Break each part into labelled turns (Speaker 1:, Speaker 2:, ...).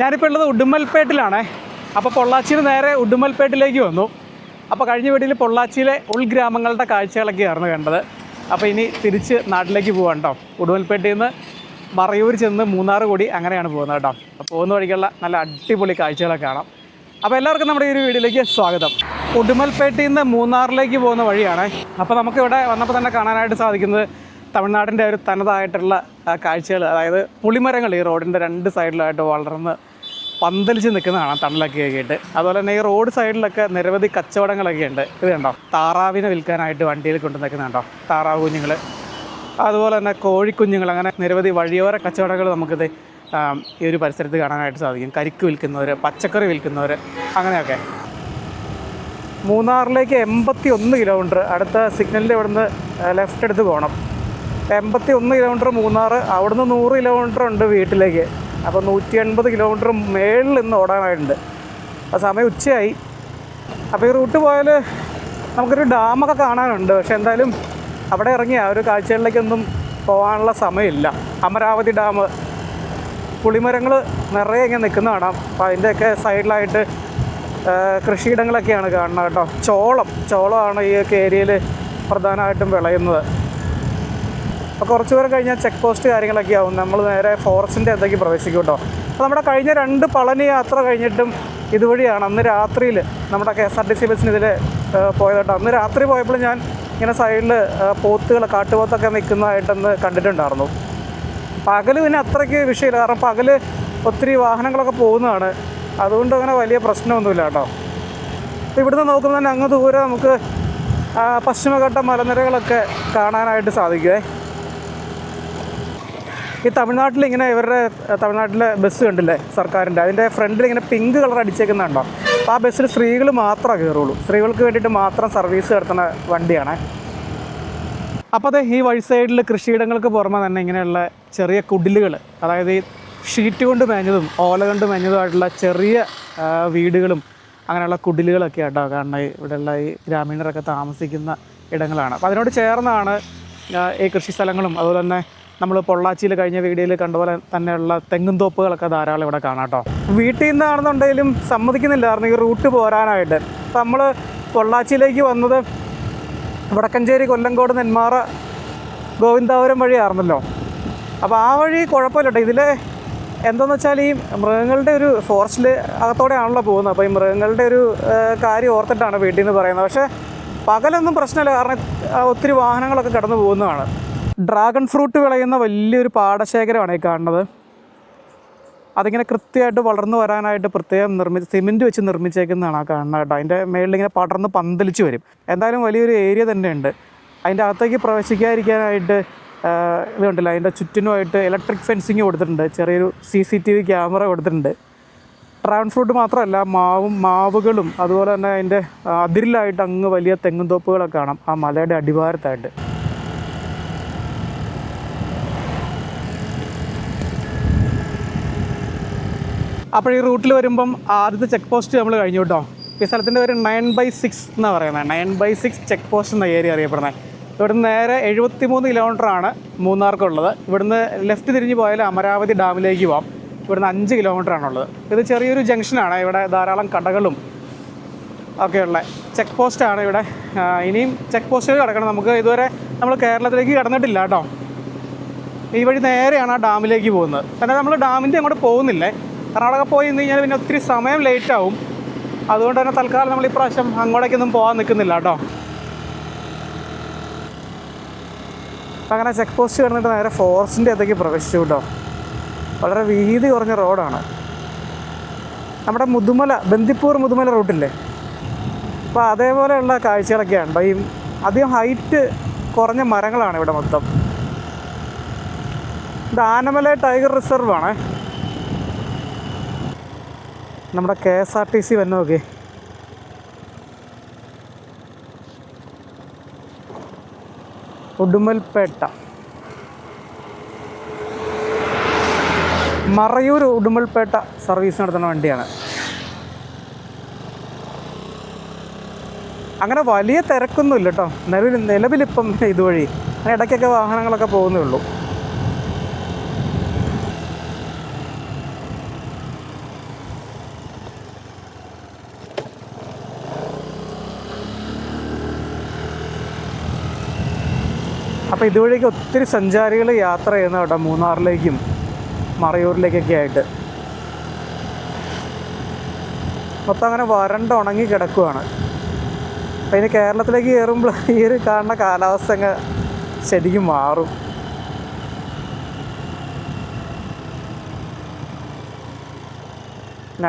Speaker 1: ഞാനിപ്പോൾ ഉള്ളത് ഉടുമ്മൽപേട്ടിലാണ് അപ്പോൾ പൊള്ളാച്ചിയിൽ നേരെ ഉടുമ്മൽപേട്ടിലേക്ക് വന്നു. അപ്പോൾ കഴിഞ്ഞ വീട്ടിൽ പൊള്ളാച്ചിയിലെ ഉൾഗ്രാമങ്ങളുടെ കാഴ്ചകളൊക്കെയായിരുന്നു കണ്ടത്. അപ്പോൾ ഇനി തിരിച്ച് നാട്ടിലേക്ക് പോകാം കേട്ടോ ഉടുമൽപേട്ടിൽ നിന്ന് മറയൂർ ചെന്ന് മൂന്നാർ കൂടി അങ്ങനെയാണ് പോകുന്നത് കേട്ടോ അപ്പോൾ പോകുന്ന വഴിക്കുള്ള നല്ല അടിപൊളി കാഴ്ചകളൊക്കെ കാണാം. അപ്പോൾ എല്ലാവർക്കും നമ്മുടെ ഈ ഒരു വീഡിയോയിലേക്ക് സ്വാഗതം. ഉടുമൽപേട്ടിൽ നിന്ന് മൂന്നാറിലേക്ക് പോകുന്ന വഴിയാണ്. അപ്പോൾ നമുക്ക് ഇവിടെ വന്നപ്പോൾ തന്നെ കാണാനായിട്ട് സാധിക്കുന്നത് തമിഴ്നാടിന്റെ ഒരു തനതായിട്ടുള്ള കാഴ്ചകൾ അതായത് പുളിമരങ്ങൾ ഈ റോഡിന്റെ രണ്ട് സൈഡിലായിട്ട് വളർന്ന് പന്തലിച്ച് നിൽക്കുന്നതാണ് തണലൊക്കെ ആക്കിയിട്ട് അതുപോലെ തന്നെ ഈ റോഡ് സൈഡിലൊക്കെ നിരവധി കച്ചവടങ്ങളൊക്കെ ഉണ്ട്. ഇത് കണ്ടോ? താറാവിനെ വിൽക്കാനായിട്ട് വണ്ടിയിൽ കൊണ്ടു നിൽക്കുന്നുണ്ടോ? താറാവ് കുഞ്ഞുങ്ങൾ അതുപോലെ തന്നെ കോഴിക്കുഞ്ഞുങ്ങൾ. അങ്ങനെ നിരവധി വഴിയോര കച്ചവടങ്ങൾ നമുക്കിത് ഈ ഒരു പരിസരത്ത് കാണാനായിട്ട് സാധിക്കും. കരിക്ക് വിൽക്കുന്നവർ പച്ചക്കറി വിൽക്കുന്നവർ അങ്ങനെയൊക്കെ. മൂന്നാറിലേക്ക് എൺപത്തി ഒന്ന് കിലോമീറ്റർ. അടുത്ത സിഗ്നലിന്റെ ഇവിടുന്ന് ലെഫ്റ്റ് എടുത്ത് പോകണം. എൺപത്തി ഒന്ന് കിലോമീറ്റർ മൂന്നാർ അവിടുന്ന് നൂറ് കിലോമീറ്റർ ഉണ്ട് വീട്ടിലേക്ക്. അപ്പോൾ നൂറ്റി എൺപത് കിലോമീറ്റർ മേളിൽ നിന്ന് ഓടാനായിട്ടുണ്ട്. ആ സമയം ഉച്ചയായി. അപ്പോൾ ഈ റൂട്ട് പോയാൽ നമുക്കൊരു ഡാമൊക്കെ കാണാനുണ്ട്. പക്ഷേ എന്തായാലും അവിടെ ഇറങ്ങി ആ ഒരു കാഴ്ചകളിലേക്കൊന്നും പോകാനുള്ള സമയമില്ല. അമരാവതി ഡാം പുളിമരങ്ങൾ നിറയെ ഇങ്ങനെ നിൽക്കുന്ന കാണാം. അപ്പോൾ അതിന്റെയൊക്കെ സൈഡിലായിട്ട് കൃഷിയിടങ്ങളൊക്കെയാണ് കാണുന്നത് കേട്ടോ. ചോളം ചോളമാണ് ഈ ഒക്കെ ഏരിയയിൽ പ്രധാനമായിട്ടും വിളയുന്നത്. അപ്പോൾ കുറച്ച് പേരം കഴിഞ്ഞാൽ ചെക്ക് പോസ്റ്റ് കാര്യങ്ങളൊക്കെ ആവും. നമ്മൾ നേരെ ഫോറസ്റ്റിന്റെ അകത്തേക്ക് പ്രവേശിക്കും കേട്ടോ അപ്പോൾ നമ്മുടെ കഴിഞ്ഞ രണ്ട് പളനി യാത്ര കഴിഞ്ഞിട്ടും ഇതുവഴിയാണ്. അന്ന് രാത്രിയിൽ നമ്മുടെ K S R T C ബസ്സിന് ഇതിൽ പോയത് കേട്ടോ അന്ന് രാത്രി പോയപ്പോൾ ഞാൻ ഇങ്ങനെ സൈഡിൽ പോത്തുകൾ കാട്ടുപോത്തൊക്കെ നിൽക്കുന്നതായിട്ടൊന്ന് കണ്ടിട്ടുണ്ടായിരുന്നു. പകൽ പിന്നെ അത്രയ്ക്ക് വിഷയമില്ല. കാരണം പകൽ ഒത്തിരി വാഹനങ്ങളൊക്കെ പോകുന്നതാണ്. അതുകൊണ്ട് അങ്ങനെ വലിയ പ്രശ്നമൊന്നുമില്ല കേട്ടോ. ഇവിടുന്ന് നോക്കുമ്പോൾ തന്നെ അങ്ങ് ദൂരെ നമുക്ക് പശ്ചിമഘട്ട മലനിരകളൊക്കെ കാണാനായിട്ട് സാധിക്കുമേ ഈ തമിഴ്നാട്ടിൽ ഇങ്ങനെ ഇവരുടെ തമിഴ്നാട്ടിലെ ബസ് കണ്ടില്ലേ സർക്കാരിന്റെ? അതിന്റെ ഫ്രണ്ടിൽ ഇങ്ങനെ പിങ്ക് കളർ അടിച്ചേക്കുന്നുണ്ടോ? അപ്പോൾ ആ ബസ്സിൽ സ്ത്രീകൾ മാത്രമേ കയറുള്ളൂ. സ്ത്രീകൾക്ക് വേണ്ടിയിട്ട് മാത്രം സർവീസ് നടത്തുന്ന വണ്ടിയാണ്. അപ്പോൾ അതെ ഈ വഴി സൈഡിൽ കൃഷിയിടങ്ങൾക്ക് പുറമെ തന്നെ ഇങ്ങനെയുള്ള ചെറിയ കുടിലുകൾ അതായത് ഈ ഷീറ്റ് കൊണ്ട് മേഞ്ഞതും ഓല കൊണ്ട് മേഞ്ഞതുമായിട്ടുള്ള ചെറിയ വീടുകളും അങ്ങനെയുള്ള കുടിലുകളൊക്കെ ആട്ടോ കാരണം ഇവിടെയുള്ള ഈ ഗ്രാമീണരൊക്കെ താമസിക്കുന്ന ഇടങ്ങളാണ്. അപ്പോൾ അതിനോട് ചേർന്നാണ് ഈ കൃഷി സ്ഥലങ്ങളും അതുപോലെ തന്നെ നമ്മൾ പൊള്ളാച്ചിയിൽ കഴിഞ്ഞ വീഡിയോയിൽ കണ്ട പോലെ തന്നെയുള്ള തെങ്ങും തോപ്പുകളൊക്കെ ധാരാളം ഇവിടെ കാണാം കേട്ടോ. വീട്ടിൽ നിന്നാണെന്നുണ്ടെങ്കിലും സമ്മതിക്കുന്നില്ലായിരുന്നു ഈ റൂട്ട് പോരാനായിട്ട്. അപ്പം നമ്മൾ പൊള്ളാച്ചിയിലേക്ക് വന്നത് വടക്കഞ്ചേരി കൊല്ലങ്കോട് നെന്മാറ ഗോവിന്ദാപുരം വഴിയായിരുന്നല്ലോ. അപ്പോൾ ആ വഴി കുഴപ്പമില്ല ഇതിൽ എന്താണെന്ന് വെച്ചാൽ ഈ മൃഗങ്ങളുടെ ഒരു ഫോറസ്റ്റിൽ അകത്തോടെയാണല്ലോ പോകുന്നത്. അപ്പോൾ ഈ മൃഗങ്ങളുടെ ഒരു കാര്യം ഓർത്തിട്ടാണ് വീട്ടിൽ നിന്ന് പറയുന്നത്. പക്ഷേ പകലൊന്നും പ്രശ്നമില്ല. കാരണം ഒത്തിരി വാഹനങ്ങളൊക്കെ കടന്നു പോകുന്നതാണ്. ഡ്രാഗൺ ഫ്രൂട്ട് വിളയുന്ന വലിയൊരു പാടശേഖരമാണ് ഈ കാണുന്നത്. അതിങ്ങനെ കൃത്യമായിട്ട് വളർന്നു വരാനായിട്ട് പ്രത്യേകം നിർമ്മിച്ച് സിമെന്റ് വെച്ച് നിർമ്മിച്ചേക്കുന്നതാണ് ആ കാണുന്നത് കേട്ടോ. അതിന്റെ മേളിലിങ്ങനെ പടർന്ന് പന്തലിച്ച് വരും. എന്തായാലും വലിയൊരു ഏരിയ തന്നെയുണ്ട്. അതിന്റെ അകത്തേക്ക് പ്രവേശിക്കാതിരിക്കാനായിട്ട് ഇതുണ്ടല്ലോ. അതിന്റെ ചുറ്റിനുമായിട്ട് ഇലക്ട്രിക് ഫെൻസിങ് കൊടുത്തിട്ടുണ്ട്. ചെറിയൊരു C C T V camera കൊടുത്തിട്ടുണ്ട്. ഡ്രാഗൺ ഫ്രൂട്ട് മാത്രമല്ല മാവും മാവുകളും അതുപോലെ തന്നെ അതിന്റെ അതിരിലായിട്ട് അങ്ങ് വലിയ തെങ്ങും തോപ്പുകളൊക്കെ കാണാം. ആ മലയുടെ അടിവാരത്തായിട്ട്. അപ്പോൾ ഈ റൂട്ടിൽ വരുമ്പം ആദ്യത്തെ ചെക്ക് പോസ്റ്റ് നമ്മൾ കഴിഞ്ഞു കേട്ടോ. ഈ സ്ഥലത്തിന്റെ പേര് നയൻ ബൈ സിക്സ് എന്നാണ് പറയുന്നത്. Nine by six check post എന്ന ഏരിയ അറിയപ്പെടുന്നത് ഇവിടുന്ന് നേരെ എഴുപത്തി മൂന്ന് കിലോമീറ്ററാണ് മൂന്നാർക്കുള്ളത്. ഇവിടുന്ന് ലെഫ്റ്റ് തിരിഞ്ഞ് പോയാൽ അമരാവതി ഡാമിലേക്ക് പോകാം ഇവിടുന്ന് അഞ്ച് കിലോമീറ്റർ ആണുള്ളത്. ഇത് ചെറിയൊരു ജംഗ്ഷനാണ് ഇവിടെ ധാരാളം കടകളും ഒക്കെയുള്ള ചെക്ക് പോസ്റ്റാണ് ഇവിടെ. ഇനിയും ചെക്ക് പോസ്റ്റുകൾ കിടക്കണം. നമുക്ക് ഇതുവരെ നമ്മൾ കേരളത്തിലേക്ക് കടന്നിട്ടില്ല കേട്ടോ. ഈ വഴി നേരെയാണ് ആ ഡാമിലേക്ക് പോകുന്നത്. എന്നാൽ നമ്മൾ ഡാമിന്റെ അങ്ങോട്ട് പോകുന്നില്ലേ? കർണാടക പോയി നിന്ന് കഴിഞ്ഞാൽ പിന്നെ ഒത്തിരി സമയം ലേറ്റ് ആവും. അതുകൊണ്ട് തന്നെ തൽക്കാലം നമ്മൾ ഇപ്രാവശ്യം അങ്ങോട്ടേക്കൊന്നും പോകാൻ നിൽക്കുന്നില്ല കേട്ടോ. അപ്പം അങ്ങനെ ചെക്ക് പോസ്റ്റ് കിടന്നിട്ട് നേരെ ഫോറസ്റ്റിന്റെ അകത്തേക്ക് പ്രവേശിച്ചു കേട്ടോ. വളരെ വീതി കുറഞ്ഞ റോഡാണ് നമ്മുടെ മുതുമല ബന്ദിപ്പൂർ മുതുമല റൂട്ടില്ലേ അപ്പോൾ അതേപോലെയുള്ള കാഴ്ചകളൊക്കെയാണ്. കേട്ടോ ഈ അധികം ഹൈറ്റ് കുറഞ്ഞ മരങ്ങളാണ് ഇവിടെ മൊത്തം. ഇത് ആനമല ടൈഗർ റിസർവ് ആണ്. നമ്മുടെ K S R T C വന്നു നോക്കി. ഉടുമൽപേട്ട മറയൂർ ഉടുമൽപേട്ട സർവീസ് നടത്തുന്ന വണ്ടിയാണ്. അങ്ങനെ വലിയ തിരക്കൊന്നുമില്ല കേട്ടോ നിലവിൽ നിലവിലിപ്പം ഇതുവഴി. ഇടയ്ക്കൊക്കെ വാഹനങ്ങളൊക്കെ പോകുന്നേ ഉള്ളൂ. അപ്പോൾ ഇതുവഴിക്ക് ഒത്തിരി സഞ്ചാരികൾ യാത്ര ചെയ്യുന്ന കേട്ടോ മൂന്നാറിലേക്കും മറയൂരിലേക്കൊക്കെ ആയിട്ട്. മൊത്തം അങ്ങനെ വരണ്ട് ഉണങ്ങി കിടക്കുവാണ്. അപ്പോൾ ഇനി കേരളത്തിലേക്ക് കയറുമ്പോൾ ഈ ഒരു കാണുന്ന കാലാവസ്ഥ അങ്ങ് ശരിക്കും മാറും.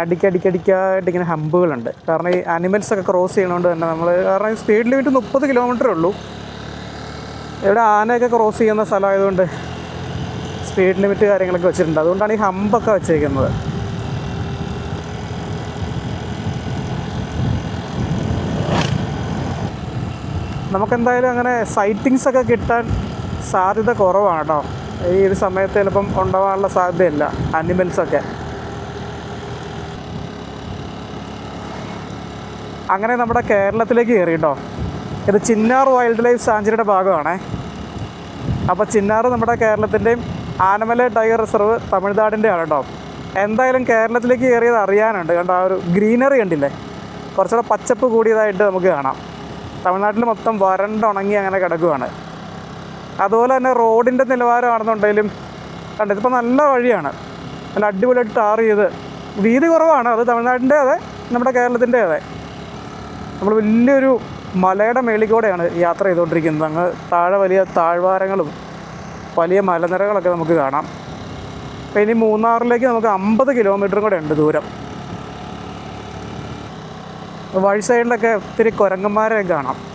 Speaker 1: അടിക്കടിക്കടിക്കായിട്ട് ഇങ്ങനെ ഹമ്പുകളുണ്ട്. കാരണം ഈ അനിമൽസൊക്കെ ക്രോസ് ചെയ്യണോണ്ട് തന്നെ നമ്മൾ കാരണം സ്പീഡ് ലിമിറ്റ് മുപ്പത് കിലോമീറ്ററേ ഉള്ളൂ. ഇവിടെ ആനയൊക്കെ ക്രോസ് ചെയ്യുന്ന സ്ഥലമായതുകൊണ്ട് സ്പീഡ് ലിമിറ്റ് കാര്യങ്ങളൊക്കെ വെച്ചിട്ടുണ്ട്. അതുകൊണ്ടാണ് ഈ ഹമ്പൊക്കെ വെച്ചേക്കുന്നത് നമുക്കെന്തായാലും അങ്ങനെ സൈറ്റിങ്സ് ഒക്കെ കിട്ടാൻ സാധ്യത കുറവാണ് കേട്ടോ. ഈ ഒരു സമയത്ത് ചിലപ്പം ഉണ്ടാവാനുള്ള സാധ്യതയില്ല അനിമൽസൊക്കെ അങ്ങനെ നമ്മുടെ കേരളത്തിലേക്ക് കയറി കേട്ടോ. ഇത് ചിന്നാർ വൈൽഡ് ലൈഫ് സാഞ്ചുറിയുടെ ഭാഗമാണേ. അപ്പോൾ ചിന്നാർ നമ്മുടെ കേരളത്തിന്റെയും ആനമല ടൈഗർ റിസർവ് തമിഴ്നാടിന്റെ ആണ് കേട്ടോ എന്തായാലും കേരളത്തിലേക്ക് കയറിയത് അറിയാനുണ്ട്. കണ്ടോ ആ ഒരു ഗ്രീനറി കണ്ടില്ലേ? കുറച്ചുകൂടെ പച്ചപ്പ് കൂടിയതായിട്ട് നമുക്ക് കാണാം. തമിഴ്നാട്ടിൽ മൊത്തം വരണ്ടുണങ്ങി അങ്ങനെ കിടക്കുകയാണ് അതുപോലെ തന്നെ റോഡിന്റെ നിലവാരമാണെന്നുണ്ടെങ്കിലും കണ്ടോ ഇതിപ്പോൾ നല്ല വഴിയാണ്. നല്ല അടിപൊളിയായിട്ട് ടാർ ചെയ്ത് വീതി കുറവാണ്. അത് തമിഴ്നാടിന്റെ അതെ നമ്മുടെ കേരളത്തിന്റെ അതെ നമ്മൾ വലിയൊരു മലയുടെ മേളിൽ കൂടെയാണ് യാത്ര ചെയ്തുകൊണ്ടിരിക്കുന്നത്. അങ്ങ് താഴെ വലിയ താഴ്വാരങ്ങളും വലിയ മലനിരകളൊക്കെ നമുക്ക് കാണാം. അപ്പം ഇനി മൂന്നാറിലേക്ക് നമുക്ക് അമ്പത് കിലോമീറ്ററും കൂടെ ഉണ്ട് ദൂരം. വഴി സൈഡിലൊക്കെ ഒത്തിരി കുരങ്ങന്മാരെ കാണാം.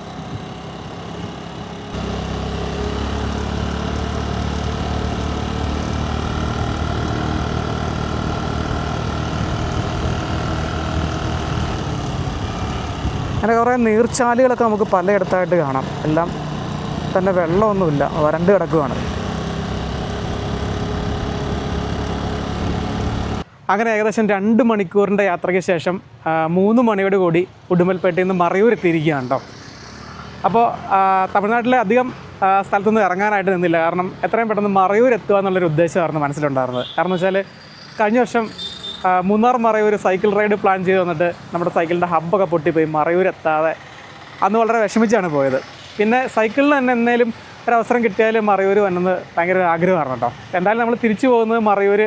Speaker 1: അങ്ങനെ കുറേ നീർച്ചാലുകളൊക്കെ നമുക്ക് പലയിടത്തായിട്ട് കാണാം. എല്ലാം തന്നെ വെള്ളമൊന്നുമില്ല. വരണ്ട് കിടക്കുകയാണ് അങ്ങനെ ഏകദേശം രണ്ട് മണിക്കൂറിന്റെ യാത്രയ്ക്ക് ശേഷം മൂന്ന് മണിയോട് കൂടി ഉടുമൽപേട്ടയിൽ നിന്ന് മറയൂർ എത്തിയിരിക്കുകയാണ് കേട്ടോ. അപ്പോൾ തമിഴ്നാട്ടിലെ അധികം സ്ഥലത്തുനിന്ന് സ്ഥലത്തൊന്നും ഇറങ്ങാനായിട്ട് നിന്നില്ല. കാരണം എത്രയും പെട്ടെന്ന് മറയൂർ എത്തുക എന്നുള്ളൊരു ഉദ്ദേശമായിരുന്നു മനസ്സിലുണ്ടായിരുന്നത്. കാരണം വെച്ചാൽ കഴിഞ്ഞ വർഷം Munnar Marayoor cycle ride plan ചെയ്ത് വന്നിട്ട് നമ്മുടെ സൈക്കിളിന്റെ ഹബ്ബൊക്കെ പൊട്ടിപ്പോയി മറയൂർ എത്താതെ അന്ന് വളരെ വിഷമിച്ചാണ് പോയത്. പിന്നെ സൈക്കിളിന് തന്നെ എന്തെങ്കിലും ഒരവസരം കിട്ടിയാൽ മറയൂർ വന്നെന്ന് ഭയങ്കര ആഗ്രഹമാണ് കേട്ടോ. എന്തായാലും നമ്മൾ തിരിച്ചു പോകുന്നത് മറയൂർ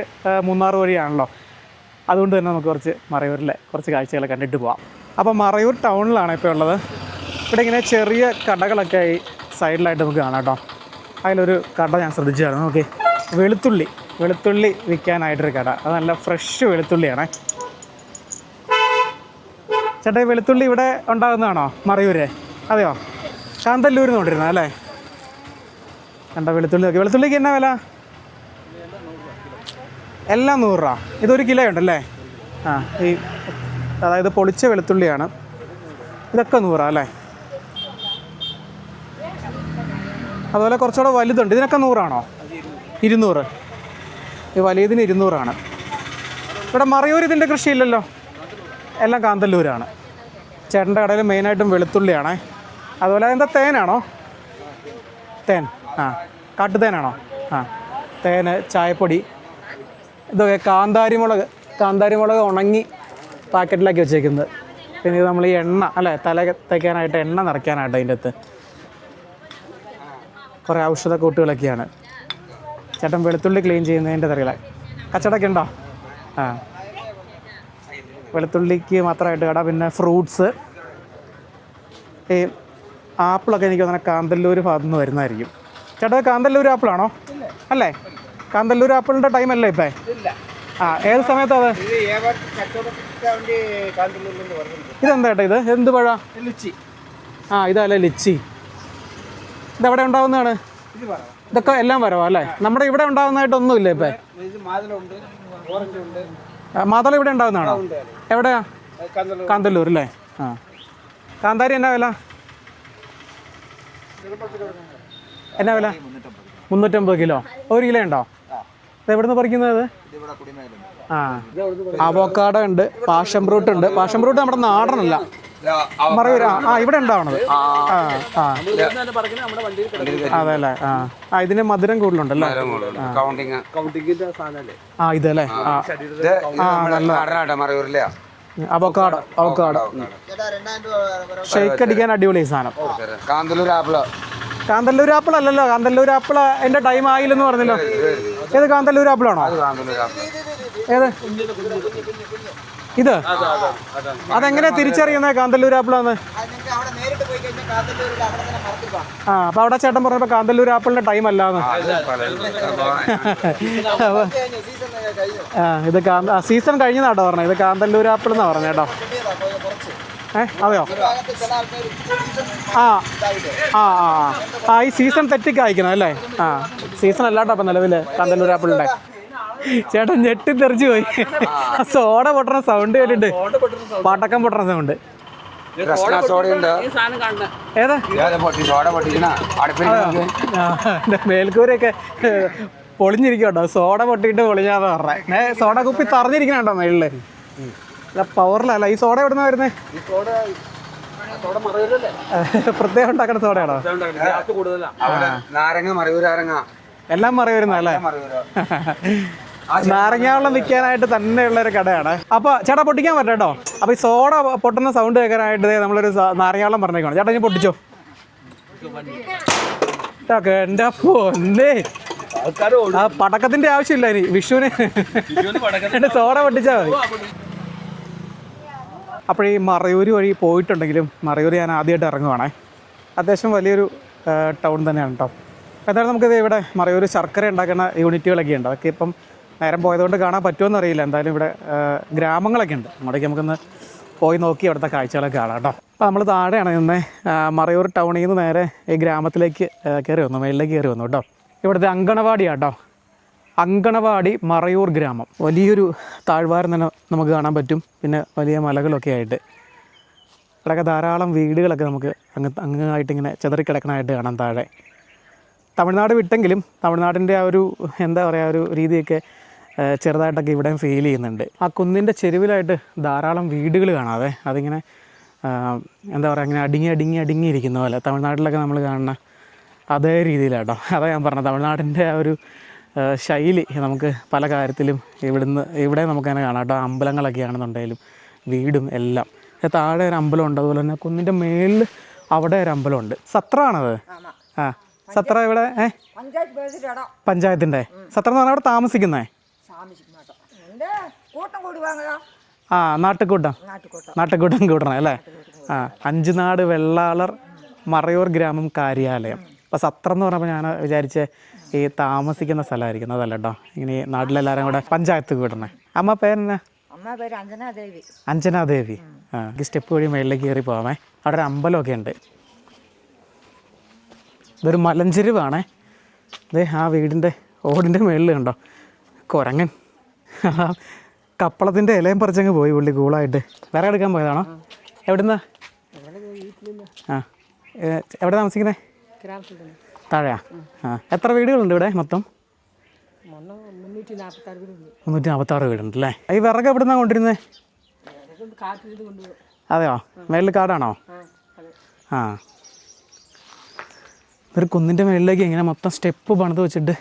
Speaker 1: മൂന്നാർ വഴിയാണല്ലോ. അതുകൊണ്ട് തന്നെ നമുക്ക് കുറച്ച് മറയൂരിലെ കുറച്ച് കാഴ്ചകളെ കണ്ടിട്ട് പോവാം. അപ്പോൾ മറയൂർ ടൗണിലാണ് ഇപ്പോൾ ഉള്ളത്? ഇവിടെ ഇങ്ങനെ ചെറിയ കടകളൊക്കെ ഈ സൈഡിലായിട്ട് നമുക്ക് കാണാം കേട്ടോ. അതിലൊരു കട ഞാൻ ശ്രദ്ധിച്ചായിരുന്നു ഓക്കെ വെളുത്തുള്ളി. വെളുത്തുള്ളി വിൽക്കാനായിട്ടൊരു കട. അത് നല്ല ഫ്രഷ് വെളുത്തുള്ളിയാണ്. ചേട്ടാ വെളുത്തുള്ളി ഇവിടെ ഉണ്ടാകുന്നതാണോ? മറയൂര്. അതെയോ? ശാന്തല്ലൂരിൽ കൊണ്ടിരുന്നത് അല്ലേ? കണ്ട വെളുത്തുള്ളി നോക്കി. വെളുത്തുള്ളിക്ക് എന്നാ വില? എല്ലാം നൂറ്. രൂപ ഇതൊരു കിലോ ഉണ്ടല്ലേ? ആ ഈ അതായത് പൊളിച്ച വെളുത്തുള്ളിയാണ്. ഇതൊക്കെ നൂറാ അല്ലേ? അതുപോലെ കുറച്ചുകൂടെ വലുതുണ്ട്. ഇതിനൊക്കെ നൂറാണോ? ഇരുന്നൂറ്. വലിയതിന് ഇരുന്നൂറാണ്. ഇവിടെ മറയൂർ ഇതിന്റെ കൃഷിയില്ലല്ലോ. എല്ലാം കാന്തല്ലൂരാണ്. ചേട്ടന്റെ കടയിൽ മെയിനായിട്ടും വെളുത്തുള്ളിയാണേ. അതുപോലെ എന്താ തേനാണോ? തേൻ. ആ കാട്ടുതേനാണോ? ആ തേന് ചായപ്പൊടി ഇതൊക്കെ കാന്താരിമുളക് കാന്താരിമുളക് ഉണങ്ങി പാക്കറ്റിലാക്കി വെച്ചേക്കുന്നത്. പിന്നെ ഇത് നമ്മൾ ഈ എണ്ണ അല്ലേ തല തേക്കാനായിട്ട് എണ്ണ നിറയ്ക്കാനായിട്ട് അതിന്റെ അകത്ത് കുറേ ഔഷധ കൂട്ടുകളൊക്കെയാണ് ചേട്ടൻ വെളുത്തുള്ളി ക്ലീൻ ചെയ്യുന്നതിന്റെ തറികളെ കച്ചടൊക്കെ ഉണ്ടോ? ആ. വെളുത്തുള്ളിക്ക് മാത്രമായിട്ട് കട. പിന്നെ ഫ്രൂട്ട്സ് ഈ ആപ്പിളൊക്കെ എനിക്ക് തോന്നുന്നത് കാന്തല്ലൂർ ഭാഗത്തു നിന്ന് വരുന്നതായിരിക്കും. ചേട്ടാ കാന്തല്ലൂർ ആപ്പിളാണോ? അല്ലേ? കാന്തല്ലൂർ ആപ്പിളിന്റെ ടൈം അല്ലേ ഇപ്പം? ആ ഏത് സമയത്താ അത്? ഇതെന്താ ചേട്ടാ ഇത്? എന്ത് പഴ?
Speaker 2: ലിച്ചി.
Speaker 1: ആ ഇതല്ലേ ലിച്ചി. ഇതെവിടെ ഉണ്ടാവുന്നതാണ്? ഇതൊക്കെ എല്ലാം വരവാ അല്ലേ? നമ്മുടെ ഇവിടെ ഉണ്ടാകുന്നതായിട്ടൊന്നുമില്ല ഇപ്പം?
Speaker 2: ഇപ്പൊ
Speaker 1: മാതള ഇവിടെ ഉണ്ടാകുന്നതാണോ? എവിടെയാ? കാന്തല്ലൂർ. അല്ലേ? ആ. കാന്താരി എന്നാ വില? എന്നാ വില? മുന്നൂറ്റമ്പത് കിലോ. ഒരു കിലോ ഉണ്ടോ? എവിടുന്ന് പറിക്കുന്നത് ആ. അവോക്കാഡോ ഉണ്ട് പാഷൻ ഫ്രൂട്ട് ഉണ്ട്. പാഷൻ ഫ്രൂട്ട് നമ്മുടെ നാടനല്ല. മറയൂർ ആ ആ, ഇവിടെ ഉണ്ടാവണത് ആ ആ അതെ അല്ലേ ആ ആ ഇതിന് മധുരം കൂടുതലുണ്ടല്ലേ
Speaker 3: കൗണ്ടിങ്
Speaker 2: കൗണ്ടിങ്ങിന്റെ സാധനല്ലേ
Speaker 1: ആ ഇതല്ലേ ആ
Speaker 3: ഇത് മറയൂരില്ല
Speaker 1: അവോക്കാഡോ അവോക്കാഡോ ഷെയ്ക്ക് അടിക്കാൻ അടിപൊളി സാധനം
Speaker 3: കാന്തല്ലൂർ ആപ്പിൾ
Speaker 1: കാന്തല്ലൂർ ആപ്പിൾ അല്ലല്ലോ കാന്തല്ലൂർ ആപ്പിൾ എന്റെ ടൈം ആയില്ലെന്ന് പറഞ്ഞല്ലോ ഏത് കാന്തല്ലൂർ ആപ്പിളാണോ ഏത് ഇത്? അതെങ്ങനെ തിരിച്ചറിയുന്നത് കാന്തല്ലൂർ ആപ്പിളാന്ന്? ആ അപ്പൊ അവിടെ ചേട്ടൻ പറഞ്ഞപ്പോ കാന്തല്ലൂർ ആപ്പിളിന്റെ ടൈം അല്ലാന്ന്. ആ ഇത് കാന്ത സീസൺ കഴിഞ്ഞതാട്ടോ പറഞ്ഞത്. ഇത് കാന്തല്ലൂർ ആപ്പിൾ എന്നാ പറഞ്ഞേട്ടോ ഏ അതെയോ? ആ ആ ആ ആ. ആ ഈ സീസൺ തെറ്റിക്കായിക്കണം അല്ലേ? ആ സീസൺ അല്ലാട്ടോ അപ്പം നിലവിൽ കാന്തല്ലൂർ ആപ്പിളിന്റെ ചേട്ടൻ ഞെട്ടി തെറിച്ചു പോയി. സോഡ പൊട്ടണ സൗണ്ട് കേട്ടിട്ട്. പാട്ടക്കം പൊട്ടണ സൗണ്ട്
Speaker 3: മേൽക്കൂരൊക്കെ സോഡ ഉണ്ട്.
Speaker 1: ഏതാ?
Speaker 3: ഏതാ പൊട്ടി സോഡ
Speaker 1: പൊട്ടിയിട്ട് പൊളിഞ്ഞാന്ന് പറഞ്ഞേ. ഏ സോഡ കുപ്പി തറഞ്ഞിരിക്കണോ മേളിൽ? അല്ല പവറിലല്ല ഈ സോഡ എവിടുന്ന വരുന്നേ? പ്രത്യേകം ഉണ്ടാക്കണ സോഡയാണോ?
Speaker 3: അവിടെ നാരങ്ങ മറിയൂരാരങ്ങ.
Speaker 1: എല്ലാം മറി വരുന്നല്ലേ
Speaker 3: മറിയൂര
Speaker 1: നാരങ്ങ വെള്ളം വിൽക്കാനായിട്ട് തന്നെയുള്ള ഒരു കടയാണ്. അപ്പോൾ ചേട്ടാ പൊട്ടിക്കാൻ പറ്റും കേട്ടോ. അപ്പോൾ ഈ സോഡ പൊട്ടുന്ന സൗണ്ട് കേൾക്കാനായിട്ട് നമ്മളൊരു നാരങ്ങാവെള്ളം നാരങ്ങ വെള്ളം പറഞ്ഞേക്കാണ് ചേട്ടാ ഞാൻ പൊട്ടിച്ചോ? എന്റെ എന്റെ പൊന്നേ. ആ പടക്കത്തിന്റെ ആവശ്യമില്ല ഇനി. വിഷുവിന് എന്റെ സോഡ പൊട്ടിച്ചാൽ മതി. അപ്പോൾ ഈ മറയൂര് വഴി പോയിട്ടുണ്ടെങ്കിലും മറയൂർ ഞാൻ ആദ്യമായിട്ട് ഇറങ്ങുവാണേ. അത്യാവശ്യം വലിയൊരു ടൗൺ തന്നെയാണ് കേട്ടോ. എന്തായാലും നമുക്കിത് ഇവിടെ മറയൂർ ശർക്കര ഉണ്ടാക്കുന്ന യൂണിറ്റുകളൊക്കെ ഉണ്ട്. അതൊക്കെ ഇപ്പം നേരം പോയതുകൊണ്ട് കാണാൻ പറ്റുമെന്ന് അറിയില്ല. എന്തായാലും ഇവിടെ ഗ്രാമങ്ങളൊക്കെ ഉണ്ട്. അങ്ങോട്ടേക്ക് നമുക്കൊന്ന് പോയി നോക്കി അവിടുത്തെ കാഴ്ചകളൊക്കെ കാണാം കേട്ടോ. അപ്പോൾ നമ്മൾ താഴെയാണ് നിന്ന് മറയൂർ ടൗണിൽ നിന്ന് നേരെ ഈ ഗ്രാമത്തിലേക്ക് കയറി വന്നു മേളിലേക്ക് കയറി വന്നു കേട്ടോ. ഇവിടുത്തെ അങ്കണവാടിയാണ് കേട്ടോ. അങ്കണവാടി മറയൂർ ഗ്രാമം. വലിയൊരു താഴ്വാരം തന്നെ നമുക്ക് കാണാൻ പറ്റും. പിന്നെ വലിയ മലകളൊക്കെ ആയിട്ട്. ഇവിടെയൊക്കെ ധാരാളം വീടുകളൊക്കെ നമുക്ക് അങ്ങ് അങ്ങായിട്ട് ഇങ്ങനെ ചെതറിക്കിടക്കണമായിട്ട് കാണാം താഴെ. തമിഴ്നാട് വിട്ടെങ്കിലും തമിഴ്നാടിന്റെ ആ ഒരു എന്താ പറയുക ഒരു രീതിയൊക്കെ ചെറുതായിട്ടൊക്കെ ഇവിടെയും ഫീൽ ചെയ്യുന്നുണ്ട്. ആ കുന്നിന്റെ ചെരുവിലായിട്ട് ധാരാളം വീടുകൾ കാണാതെ അതിങ്ങനെ എന്താ പറയുക അങ്ങനെ അടുങ്ങി അടുങ്ങി അടുങ്ങി ഇരിക്കുന്ന പോലെ. തമിഴ്നാട്ടിലൊക്കെ നമ്മൾ കാണുന്ന അതേ രീതിയിലാട്ടോ. അതാ ഞാൻ പറഞ്ഞത്. തമിഴ്നാടിന്റെ ആ ഒരു ശൈലി നമുക്ക് പല കാര്യത്തിലും ഇവിടുന്ന് ഇവിടെ നമുക്ക് തന്നെ കാണാം കേട്ടോ. അമ്പലങ്ങളൊക്കെ ആണെന്നുണ്ടെങ്കിലും വീടും എല്ലാം. താഴെ ഒരു അമ്പലമുണ്ട് അതുപോലെ തന്നെ കുന്നിന്റെ മേളിൽ അവിടെ ഒരു അമ്പലമുണ്ട് സത്രമാണത്? ആ സത്ര ഇവിടെ ഏ?
Speaker 4: പഞ്ചായത്ത് പേഴ്സിന്റെ ഇടം.
Speaker 1: പഞ്ചായത്തിന്റെ സത്രം എന്ന് പറഞ്ഞാൽ അവിടെ താമസിക്കുന്നേ?
Speaker 4: താമസിക്കും കേട്ടോ കൂട്ടം
Speaker 1: ആ നാട്ടുകൂട്ടം.
Speaker 4: നാട്ടുകൂട്ടം.
Speaker 1: നാട്ടുകൂട്ടം കൂട്ടണം അല്ലേ? ആ അഞ്ചുനാട് വെള്ളാളർ മറയൂർ ഗ്രാമം കാര്യാലയം. അപ്പോൾ സത്രം എന്ന് പറഞ്ഞപ്പോൾ ഞാൻ വിചാരിച്ച ഈ താമസിക്കുന്ന സ്ഥലമായിരിക്കും. അതല്ല കേട്ടോ ഇങ്ങനെ നാട്ടിലെല്ലാവരും കൂടെ പഞ്ചായത്ത് കൂട്ടണേ അമ്മ പേരെന്നാ?
Speaker 4: അമ്മ പേര് അഞ്ജനാദേവി
Speaker 1: അഞ്ജനാദേവി ആ എനിക്ക് സ്റ്റെപ്പ് വഴി മേളിലേക്ക് കയറി പോവാമേ. അവിടെ ഒരു അമ്പലമൊക്കെ ഉണ്ട്. ഇതൊരു മലഞ്ചെരുവാണേ. ഇതേ ആ വീടിന്റെ ഓടിന്റെ മേളിൽ കണ്ടോ? കുരങ്ങൻ. കപ്പളത്തിന്റെ ഇലയും പറിച്ചങ്ങ് പോയി പുള്ളി കൂളായിട്ട് വേറെ എടുക്കാൻ പോയതാണോ? എവിടുന്നാ? ആ. എവിടെ താമസിക്കുന്നേ? താഴെയാ? ആ. എത്ര വീടുകളുണ്ട് ഇവിടെ മൊത്തം?
Speaker 4: മുന്നൂറ്റി നാൽപ്പത്താറ് വീടുണ്ട്
Speaker 1: അല്ലേ? ഈ വിറക് എവിടുന്നാ കൊണ്ടിരുന്നേ
Speaker 4: കാട്ടിൽ കൊണ്ടുപോകും
Speaker 1: അതെയോ? മേളിൽ കാടാണോ? ആ. ഒരു കുന്നിന്റെ മേളിലേക്ക് ഇങ്ങനെ മൊത്തം സ്റ്റെപ്പ് പണിത് വെച്ചിട്ട്.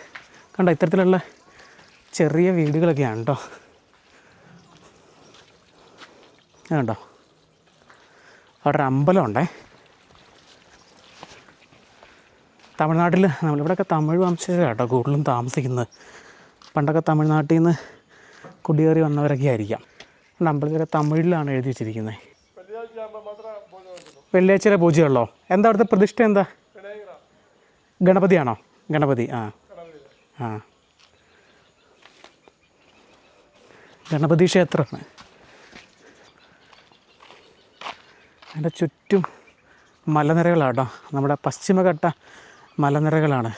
Speaker 1: കണ്ടോ ഇത്തരത്തിലുള്ള ചെറിയ വീടുകളൊക്കെയാണ് കേട്ടോ കണ്ടോ? അവിടെ ഒരു അമ്പലം ഉണ്ടേ തമിഴ്നാട്ടിൽ നമ്മളിവിടെയൊക്കെ തമിഴ് വംശജരാണ് കേട്ടോ കൂടുതലും താമസിക്കുന്നത്. പണ്ടൊക്കെ തമിഴ്നാട്ടിൽ നിന്ന് കുടിയേറി വന്നവരൊക്കെ ആയിരിക്കാം. അമ്പലത്തിലൊക്കെ തമിഴിലാണ് എഴുതി വെച്ചിരിക്കുന്നത് വെള്ളിയാഴ്ചയിലെ പൂജയുള്ളോ? എന്താ അവിടുത്തെ പ്രതിഷ്ഠ എന്താ? ഗണപതിയാണോ? ഗണപതി ആ. ആ. ഗണപതി ക്ഷേത്രമാണ്. അതിന്റെ ചുറ്റും മലനിരകളാണ് കേട്ടോ നമ്മുടെ പശ്ചിമഘട്ട മലനിരകളാണ്.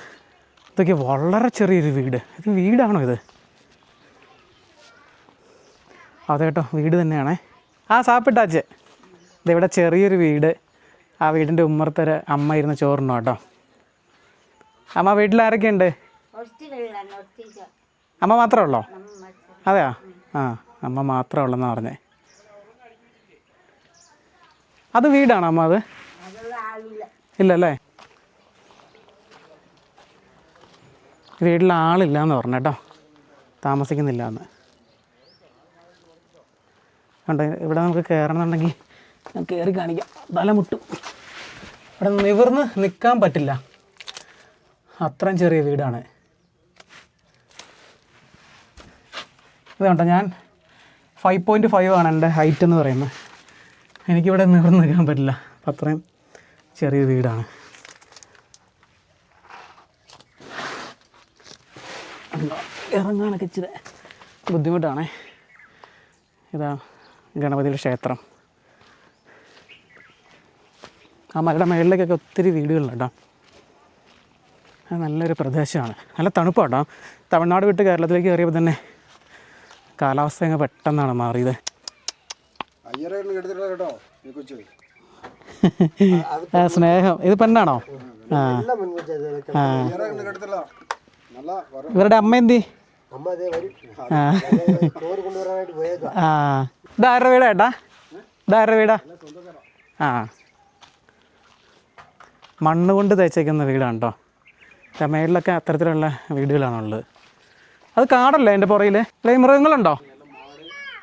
Speaker 1: ഇതൊക്കെ വളരെ ചെറിയൊരു വീട്. ഇത് വീടാണോ ഇത്? അതെ കേട്ടോ വീട് തന്നെയാണേ. ആ സാപ്പിട്ടാച്ചേ ഇതിവിടെ ചെറിയൊരു വീട്. ആ വീടിന്റെ ഉമ്മർത്തര അമ്മ ഇരുന്ന് ചോറിനോ കേട്ടോ. അമ്മ വീട്ടിൽ ആരൊക്കെയുണ്ട്? അമ്മ മാത്രമേ ഉള്ളോ? അതെയോ? ആ അമ്മ മാത്രമേ ഉള്ളെന്നാ പറഞ്ഞേ. അത് വീടാണ് അമ്മ അത്? ഇല്ലല്ലേ? വീട്ടിൽ ആളില്ല എന്ന് പറഞ്ഞു കേട്ടോ. താമസിക്കുന്നില്ല എന്ന് കണ്ടോ ഇവിടെ നമുക്ക് കയറണമെന്നുണ്ടെങ്കിൽ ഞാൻ കയറി കാണിക്കാം. തലമുട്ടും ഇവിടെ നിവർന്ന് നിൽക്കാൻ പറ്റില്ല. അത്രയും ചെറിയ വീടാണ്. ഇത് കണ്ടോ ഞാൻ ഫൈവ് പോയിന്റ് ഫൈവ് ആണ് എന്റെ ഹൈറ്റ് എന്ന് പറയുന്നത്. എനിക്കിവിടെ നിവർന്ന് നിൽക്കാൻ പറ്റില്ല. അത്രയും ചെറിയ വീടാണ്? ഇറങ്ങാനൊക്കെ ഇച്ചിരി ബുദ്ധിമുട്ടാണേ. ഇതാ ഗണപതിയുടെ ക്ഷേത്രം. ആ മലയുടെ മുകളിലേക്കൊക്കെ ഒത്തിരി വീടുകളുണ്ട് കേട്ടോ. നല്ലൊരു പ്രദേശമാണ്. നല്ല തണുപ്പാണ് കേട്ടോ. തമിഴ്നാട് വിട്ട് കേരളത്തിലേക്ക് കയറിയപ്പോൾ തന്നെ കാലാവസ്ഥ അങ്ങ് പെട്ടെന്നാണ് മാറിയത്. സ്നേഹം. ഇത് പെണ്ണാണോ? ഇവരുടെ അമ്മ എന്തി? ആ. ഇതാരുടെ വീടാ ഏട്ടാ? ഇതാരുടെ വീടാ? ആ. മണ്ണ് കൊണ്ട് തേച്ചേക്കുന്ന വീടാണ് കേട്ടോ മേളിലൊക്കെ അത്തരത്തിലുള്ള വീടുകളാണുള്ളത്. അത് കാടല്ലേ എന്റെ പുറയിൽ അല്ലെ മൃഗങ്ങളുണ്ടോ?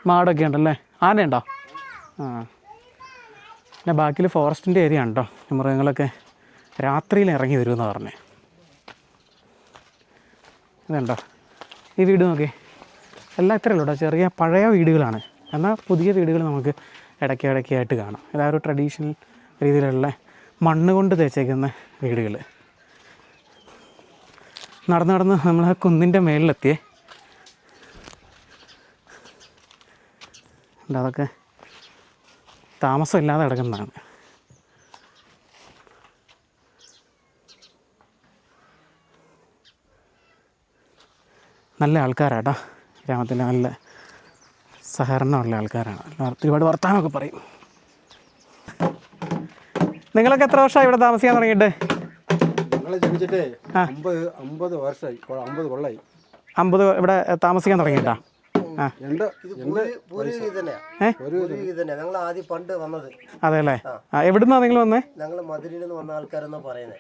Speaker 1: മാടൊക്കെ ഉണ്ടല്ലേ ആനയുണ്ടോ? ആ. പിന്നെ ബാക്കിൽ ഫോറസ്റ്റിന്റെ ഏരിയ ഉണ്ടോ? മൃഗങ്ങളൊക്കെ രാത്രിയിൽ ഇറങ്ങി വരുമെന്ന് പറഞ്ഞേ. ഇതുണ്ടോ? ഈ വീട് നോക്കി. എല്ലാം ഇത്രയല്ലോ കേട്ടോ. ചെറിയ പഴയ വീടുകളാണ്. എന്നാൽ പുതിയ വീടുകൾ നമുക്ക് ഇടയ്ക്ക് ഇടയ്ക്കായിട്ട് കാണാം. ഇതാ ഒരു ട്രഡീഷണൽ രീതിയിലുള്ള മണ്ണ് കൊണ്ട് തേച്ചേക്കുന്ന വീടുകൾ. നടന്ന് നടന്ന് നമ്മൾ ആ കുന്നിന്റെ മേളിലെത്തിയേ. അതൊക്കെ താമസമില്ലാതെ കിടക്കുന്നതാണ്. നല്ല ആൾക്കാരാട്ടാ. ഗ്രാമത്തിലെ നല്ല സഹകരണമുള്ള ആൾക്കാരാണ്. ഒരുപാട് വർത്തമാനമൊക്കെ പറയും. നിങ്ങളൊക്കെ എത്ര വർഷമായി ഇവിടെ താമസിക്കാൻ തുടങ്ങിയിട്ട്?
Speaker 2: ഞങ്ങളെ ജനിച്ചിട്ടേ അമ്പത് അമ്പത് വർഷമായി അമ്പത് കൊള്ളായി
Speaker 1: അമ്പത് ഇവിടെ താമസിക്കാൻ തുടങ്ങിയിട്ടാ?
Speaker 5: ഞങ്ങൾ
Speaker 1: എവിടുന്നാ നിങ്ങൾ വന്നേ?
Speaker 5: ഞങ്ങൾ മധുരയിൽ നിന്ന് വന്ന ആൾക്കാരെന്ന് പറയുന്നത്.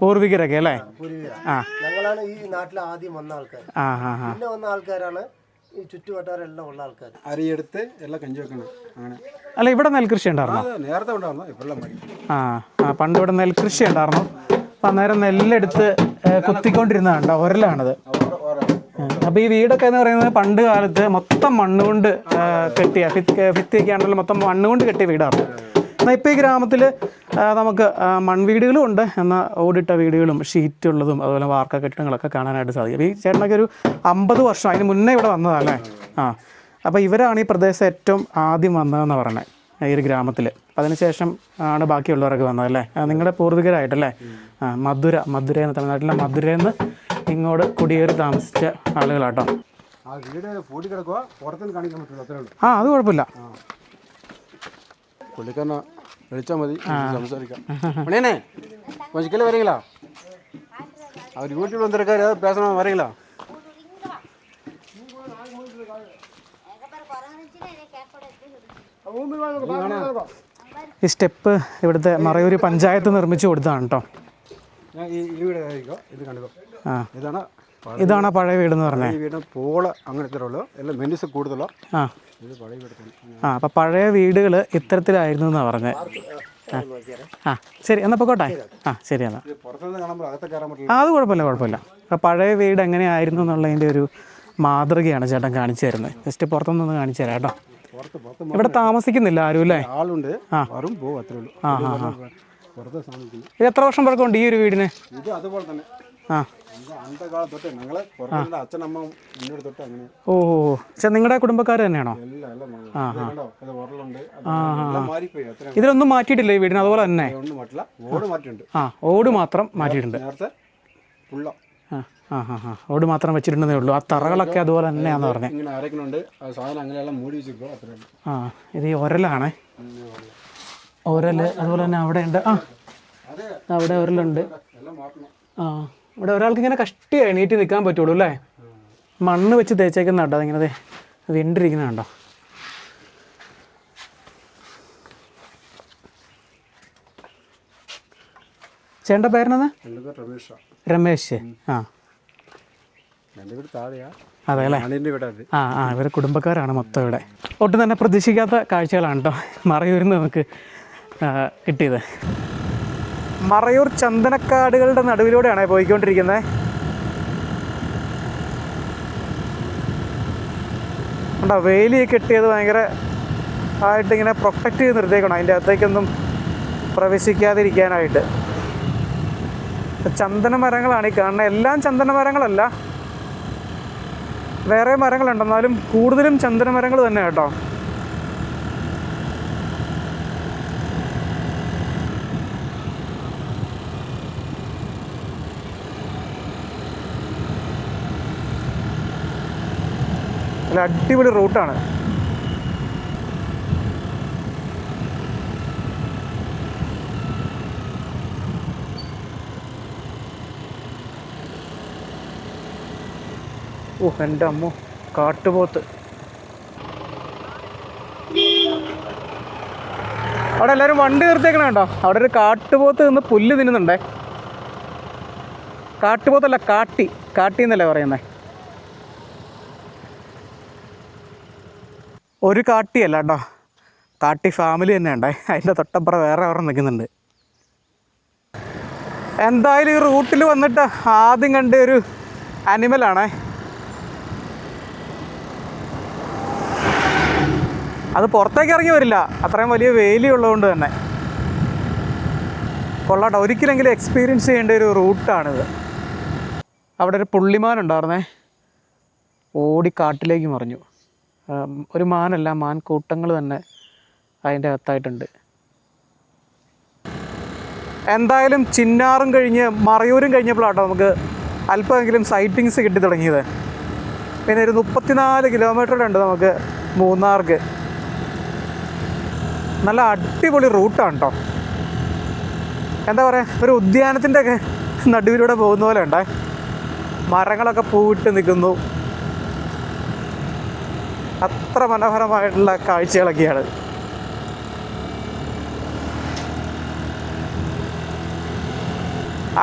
Speaker 1: പൂർവികരൊക്കെ അല്ലേ?
Speaker 5: ഞങ്ങളാണ് ഈ നാട്ടിൽ ആദ്യം വന്ന ആൾക്കാർ പിന്നെ വന്ന ആൾക്കാരാണ് ഈ ചുറ്റുവട്ടാരെല്ലാം ഉള്ള ആൾക്കാർ
Speaker 2: അരിയെടുത്ത് എല്ലാം കഞ്ചി വെക്കണം അങ്ങനെ.
Speaker 1: അല്ല ഇവിടെ നെൽകൃഷി ഉണ്ടായിരുന്നു?
Speaker 2: അത് നേരത്തെ ഉണ്ടായിരുന്നു. ഇപ്പോഴെല്ലാം
Speaker 1: ആ ആ പണ്ട് ഇവിടെ നെൽകൃഷി ഉണ്ടായിരുന്നു. അപ്പം അന്നേരം നെല്ലെടുത്ത് ഏ, കുത്തിക്കൊണ്ടിരുന്നതാണ്ടോ ഒരലാണത്. അപ്പോൾ ഈ വീടൊക്കെ എന്ന് പറയുന്നത് പണ്ട് കാലത്ത് മൊത്തം മണ്ണുകൊണ്ട് കെട്ടിയ ഭിത്തി ഭിത്തിയൊക്കെ ആണല്ലോ മൊത്തം മണ്ണുകൊണ്ട് കെട്ടിയ വീടാണ്. എന്നാൽ ഇപ്പോൾ ഈ ഗ്രാമത്തിൽ നമുക്ക് മൺവീടുകളും ഉണ്ട്. എന്നാൽ ഓടിട്ട വീടുകളും ഷീറ്റുള്ളതും അതുപോലെ വാർക്ക കെട്ടിടങ്ങളൊക്കെ കാണാനായിട്ട് സാധിക്കും. ഈ ചേട്ടനൊക്കെ ഒരു അമ്പത് വർഷം അതിന് മുന്നേ ഇവിടെ വന്നതല്ലേ ആ. അപ്പോൾ ഇവരാണ് ഈ പ്രദേശം ഏറ്റവും ആദ്യം വന്നതെന്ന് പറയുന്നത് ഈ ഒരു ഗ്രാമത്തിൽ അതിനുശേഷം ആണ് ബാക്കിയുള്ളവരൊക്കെ വന്നത് അല്ലേ നിങ്ങളുടെ പൂർവികരായിട്ടല്ലേ? ആ മധുര മധുര എന്ന് തമിഴ്നാട്ടിലെ മധുരയിൽ നിന്ന് ഇങ്ങോട്ട് കുടിയേറി താമസിച്ച ആളുകളാട്ടോ.
Speaker 2: ആ
Speaker 1: അത് കുഴപ്പമില്ല.
Speaker 2: പുള്ളിക്കാരനെ വിളിച്ചാൽ മതി സംസാരിക്കാം മണിയനെ கொஞ்சம் வரீங்களா அவர் யூடியூப்ல வந்திருக்காரு ஏதாவது பேசணும் வரீங்களா
Speaker 1: ഈ സ്റ്റെപ്പ് ഇവിടുത്തെ മറയൂർ പഞ്ചായത്ത് നിർമ്മിച്ചു കൊടുത്തതാണ് കേട്ടോ
Speaker 2: ഞാൻ ഈ ഈ വീട് ആയിരിക്കോ ഇത് കണ്ടോ
Speaker 1: ആ
Speaker 2: ഇതാണ്
Speaker 1: ഇതാണ് ആ പഴയ വീടെന്ന് പറഞ്ഞത്
Speaker 2: ഈ വീടിന് പോള അങ്ങനത്തെ ഉള്ളൂ എല്ലാം മെനിസ് കൂടുതലോ
Speaker 1: ആ ആ അപ്പം പഴയ വീടുകൾ ഇത്തരത്തിലായിരുന്നു എന്നാണ് പറഞ്ഞത് ആ ആ. ശരി എന്നാൽ പൊക്കോട്ടെ. ആ ശരി എന്നാൽ ആ അത് കുഴപ്പമില്ല കുഴപ്പമില്ല. അപ്പം പഴയ വീട് എങ്ങനെയായിരുന്നു എന്നുള്ളതിന്റെ ഒരു മാതൃകയാണ് ചേട്ടൻ കാണിച്ചു തരുന്നത്. ജസ്റ്റ് പുറത്തുനിന്ന് കാണിച്ചു തരാം കേട്ടോ. ഇവിടെ താമസിക്കുന്നില്ല ആരും അല്ലേ?
Speaker 2: ആളുണ്ട്. വരും പോകും അത്രേ ഉള്ളൂ. പുറത്ത് സാധിക്കുന്നു
Speaker 1: ഇത് എത്ര വർഷം പഴക്കമുണ്ട് ഈ ഒരു വീടിന്?
Speaker 2: ഇത് അതുപോലെ തന്നെ.
Speaker 1: ആ.
Speaker 2: കാലം തൊട്ട് ഞങ്ങളെ പുറത്തുനിന്ന് അച്ഛനമ്മ മുന്നോട്ട് തൊട്ട് അങ്ങനെ.
Speaker 1: ഓ പക്ഷെ നിങ്ങളുടെ കുടുംബക്കാർ തന്നെയാണോ? ഇതിലൊന്നും മാറ്റിയിട്ടില്ല ഈ വീടിന്? അതുപോലെ തന്നെ? ആ ഓട് മാത്രം മാറ്റിയിട്ടുണ്ട്. ഓട് മാത്രം വെച്ചിട്ടുണ്ടെന്നേ ഉള്ളൂ. ആ തറകളൊക്കെ അതുപോലെ തന്നെയാന്ന് പറഞ്ഞത്
Speaker 2: ആ
Speaker 1: ഇത് ഈ ഒരലാണേ. ഒരൽ അതുപോലെ തന്നെ അവിടെ ഉണ്ട് ആ അവിടെ ഒരലുണ്ട്. ആ. ഇവിടെ ഒരാൾക്ക് ഇങ്ങനെ കഷ്ടി എണീറ്റ് നിൽക്കാൻ പറ്റുള്ളൂ അല്ലേ? മണ്ണ് വെച്ച് തേച്ചേക്കുന്ന കണ്ടോ അതിങ്ങനെ വെണ്ടിരിക്കുന്ന കണ്ടോ? ചേട്ടന്റെ പേരെന്നത് രമേശ്. ആ. അതെ അല്ലേ? ആ ആ ഇവരെ കുടുംബക്കാരാണ് മൊത്തം ഇവിടെ. ഒട്ടും തന്നെ പ്രതീക്ഷിക്കാത്ത കാഴ്ചകളാണ് കേട്ടോ. മറയൂരിൽ നിന്ന് നമുക്ക് കിട്ടിയത്. മറയൂർ ചന്ദനക്കാടുകളുടെ നടുവിലൂടെയാണ് പോയിക്കൊണ്ടിരിക്കുന്നത്. ഉണ്ടോ വേലി കെട്ടിയത് ഭയങ്കര ആയിട്ടിങ്ങനെ പ്രൊട്ടക്റ്റ് ചെയ്ത് നിർത്തിയേക്കണം? അതിന്റെ അകത്തേക്കൊന്നും പ്രവേശിക്കാതിരിക്കാനായിട്ട്. ചന്ദന മരങ്ങളാണ് ഈ കാണുന്നത്. എല്ലാം ചന്ദന മരങ്ങളല്ല. വേറെ മരങ്ങളുണ്ട്. എന്നാലും കൂടുതലും ചന്ദന മരങ്ങൾ തന്നെ കേട്ടോ. നല്ല അടിപൊളി റൂട്ടാണ്. ഓ എന്റെ അമ്മോ കാട്ടുപോത്ത്. അവിടെ എല്ലാവരും വണ്ടി നിർത്തിയേക്കണ കേട്ടോ അവിടെ ഒരു കാട്ടുപോത്ത് നിന്ന് പുല്ല് തിന്നുന്നുണ്ടേ. കാട്ടുപോത്തല്ല കാട്ടി. കാട്ടി എന്നല്ലേ പറയുന്നത് ഒരു കാട്ടിയല്ല കേട്ടോ. കാട്ടി ഫാമിലി തന്നെ ഉണ്ടേ അതിന്റെ തൊട്ടപ്പുറം വേറെ അവർ നിൽക്കുന്നുണ്ട്. എന്തായാലും ഈ റൂട്ടിൽ വന്നിട്ട് ആദ്യം കണ്ട ഒരു അനിമലാണേ അത് പുറത്തേക്ക് ഇറങ്ങി വരില്ല. അത്രയും വലിയ വേലി ഉള്ളതുകൊണ്ട് തന്നെ. കൊള്ളാട്ടോ ഒരിക്കലെങ്കിലും എക്സ്പീരിയൻസ് ചെയ്യേണ്ട ഒരു റൂട്ടാണിത്. അവിടെ ഒരു പുള്ളിമാനുണ്ടായിരുന്നേ ഓടി കാട്ടിലേക്ക് മറിഞ്ഞു. ഒരു മാനല്ല മാൻ കൂട്ടങ്ങൾ തന്നെ അതിന്റെ അകത്തായിട്ടുണ്ട്. എന്തായാലും ചിന്നാറും കഴിഞ്ഞ് മറയൂരും കഴിഞ്ഞപ്പോഴാട്ടോ നമുക്ക് അല്പമെങ്കിലും സൈറ്റിങ്സ് കിട്ടി തുടങ്ങിയത്. പിന്നെ ഒരു മുപ്പത്തിനാല് കിലോമീറ്റർ ഉണ്ട് നമുക്ക് മൂന്നാർക്ക്. നല്ല അടിപൊളി റൂട്ടാണ് കേട്ടോ എന്താ പറയുക ഒരു ഉദ്യാനത്തിന്റെ ഒക്കെ നടുവിലൂടെ പോകുന്ന പോലെ ഉണ്ടേ. മരങ്ങളൊക്കെ പൂവിട്ട് നിൽക്കുന്നു. അത്ര മനോഹരമായിട്ടുള്ള കാഴ്ചകളൊക്കെയാണ്.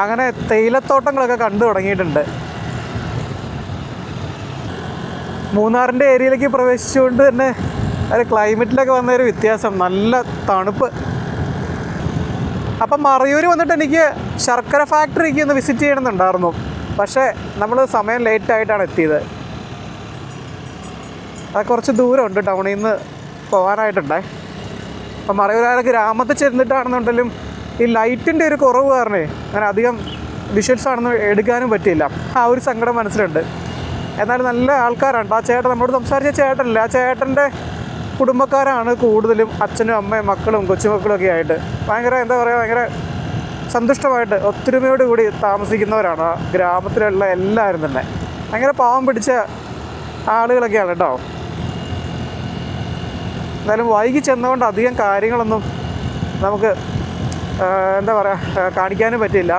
Speaker 1: അങ്ങനെ തേയിലത്തോട്ടങ്ങളൊക്കെ കണ്ടു തുടങ്ങിയിട്ടുണ്ട്. മൂന്നാറിന്റെ ഏരിയയിലേക്ക് പ്രവേശിച്ചുകൊണ്ട് തന്നെ ഒരു ക്ലൈമറ്റിലൊക്കെ വന്ന ഒരു വ്യത്യാസം. നല്ല തണുപ്പ്. അപ്പം മറയൂർ വന്നിട്ട് എനിക്ക് ശർക്കര ഫാക്ടറിക്ക് ഒന്ന് വിസിറ്റ് ചെയ്യണമെന്നുണ്ടായിരുന്നു. പക്ഷേ നമ്മൾ സമയം ലേറ്റായിട്ടാണ് എത്തിയത്. അത് കുറച്ച് ദൂരമുണ്ട് ടൗണിൽ നിന്ന് പോകാനായിട്ടുണ്ടേ. അപ്പം മറയൂരായ ഗ്രാമത്തിൽ ചെന്നിട്ടാണെന്നുണ്ടെങ്കിലും ഈ ലൈറ്റിന്റെ ഒരു കുറവ് കാരണേ അങ്ങനെ അധികം വിഷ്വൽസ് ആണെന്ന് എടുക്കാനും പറ്റിയില്ല. ആ ഒരു സങ്കടം മനസ്സിലുണ്ട്. എന്നാലും നല്ല ആൾക്കാരുണ്ട് ആ ചേട്ടൻ നമ്മോട് സംസാരിച്ച ചേട്ടനല്ലേ. ആ ചേട്ടന്റെ കുടുംബക്കാരാണ് കൂടുതലും അച്ഛനും അമ്മയും മക്കളും കൊച്ചുമക്കളും ഒക്കെ ആയിട്ട്. ഭയങ്കര എന്താ പറയുക ഭയങ്കര സന്തുഷ്ടമായിട്ട് ഒത്തൊരുമയോടുകൂടി താമസിക്കുന്നവരാണ് ആ ഗ്രാമത്തിലുള്ള എല്ലാവരും തന്നെ. ഭയങ്കര പാവം പിടിച്ച ആളുകളൊക്കെയാണ് കേട്ടോ. എന്തായാലും വൈകി ചെന്നുകൊണ്ട് അധികം കാര്യങ്ങളൊന്നും നമുക്ക് എന്താ പറയുക കാണിക്കാനും പറ്റില്ല.